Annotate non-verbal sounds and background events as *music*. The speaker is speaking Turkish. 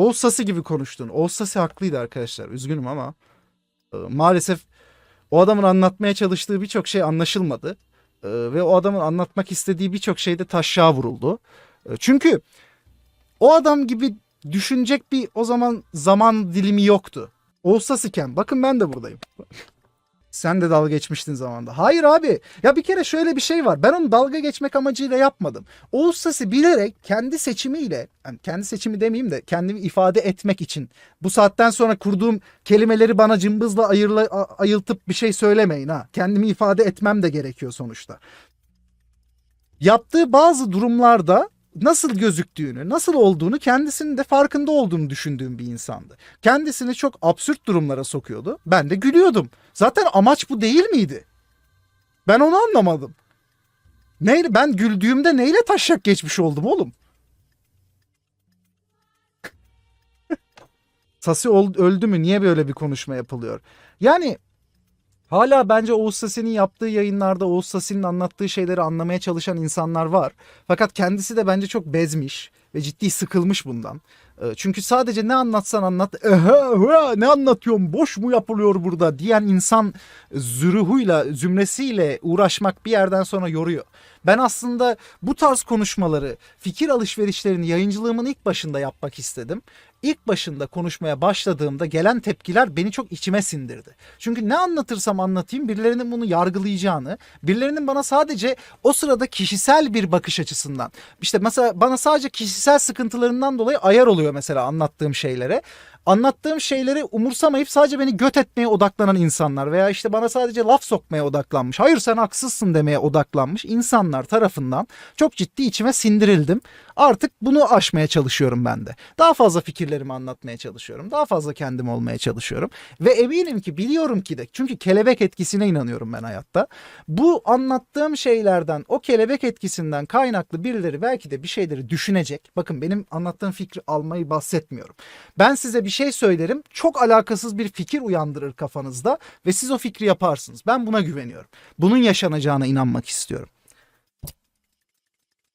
Oğuz Sasi gibi konuştun. Oğuz Sasi haklıydı arkadaşlar. Üzgünüm ama e, maalesef o adamın anlatmaya çalıştığı birçok şey anlaşılmadı. E, ve o adamın anlatmak istediği birçok şeyde taşşağa vuruldu. E, çünkü o adam gibi düşünecek bir o zaman zaman dilimi yoktu. Oğuz Sasiken bakın ben de buradayım. Sen de dalga geçmiştin zamanda. Hayır abi. Ya bir kere şöyle bir şey var. Ben onu dalga geçmek amacıyla yapmadım. Oğuz Sasi bilerek kendi seçimiyle, yani kendi seçimi demeyeyim de kendimi ifade etmek için bu saatten sonra kurduğum kelimeleri bana cımbızla ayırla, ayıltıp bir şey söylemeyin ha. Kendimi ifade etmem de gerekiyor sonuçta. Yaptığı bazı durumlarda nasıl gözüktüğünü, nasıl olduğunu kendisinin de farkında olduğunu düşündüğüm bir insandı. Kendisini çok absürt durumlara sokuyordu. Ben de gülüyordum. Zaten amaç bu değil miydi? Ben onu anlamadım. Neyle, ben güldüğümde neyle taşak geçmiş oldum oğlum? *laughs* Sasi öldü mü? Niye böyle bir konuşma yapılıyor? Yani hala bence Oğuz Sasi'nin yaptığı yayınlarda Oğuz Sasi'nin anlattığı şeyleri anlamaya çalışan insanlar var. Fakat kendisi de bence çok bezmiş ve ciddi sıkılmış bundan. Ee, Çünkü sadece ne anlatsan anlat, "Ehe, ehe, ne anlatıyorum, boş mu yapılıyor burada diyen insan zürühuyla, zümresiyle uğraşmak bir yerden sonra yoruyor. Ben aslında bu tarz konuşmaları, fikir alışverişlerini yayıncılığımın ilk başında yapmak istedim. İlk başında konuşmaya başladığımda gelen tepkiler beni çok içime sindirdi. Çünkü ne anlatırsam anlatayım birilerinin bunu yargılayacağını, birilerinin bana sadece o sırada kişisel bir bakış açısından, işte mesela bana sadece kişisel sıkıntılarından dolayı ayar oluyor mesela anlattığım şeylere. Anlattığım şeyleri umursamayıp sadece beni göt etmeye odaklanan insanlar veya işte bana sadece laf sokmaya odaklanmış. Hayır sen haksızsın demeye odaklanmış insanlar tarafından çok ciddi içime sindirildim. Artık bunu aşmaya çalışıyorum ben de. Daha fazla fikirlerimi anlatmaya çalışıyorum. Daha fazla kendim olmaya çalışıyorum. Ve eminim ki biliyorum ki de çünkü kelebek etkisine inanıyorum ben hayatta. Bu anlattığım şeylerden o kelebek etkisinden kaynaklı birileri belki de bir şeyleri düşünecek. Bakın benim anlattığım fikri almayı bahsetmiyorum. Ben size bir şey söylerim çok alakasız bir fikir uyandırır kafanızda ve siz o fikri yaparsınız. Ben buna güveniyorum. Bunun yaşanacağına inanmak istiyorum.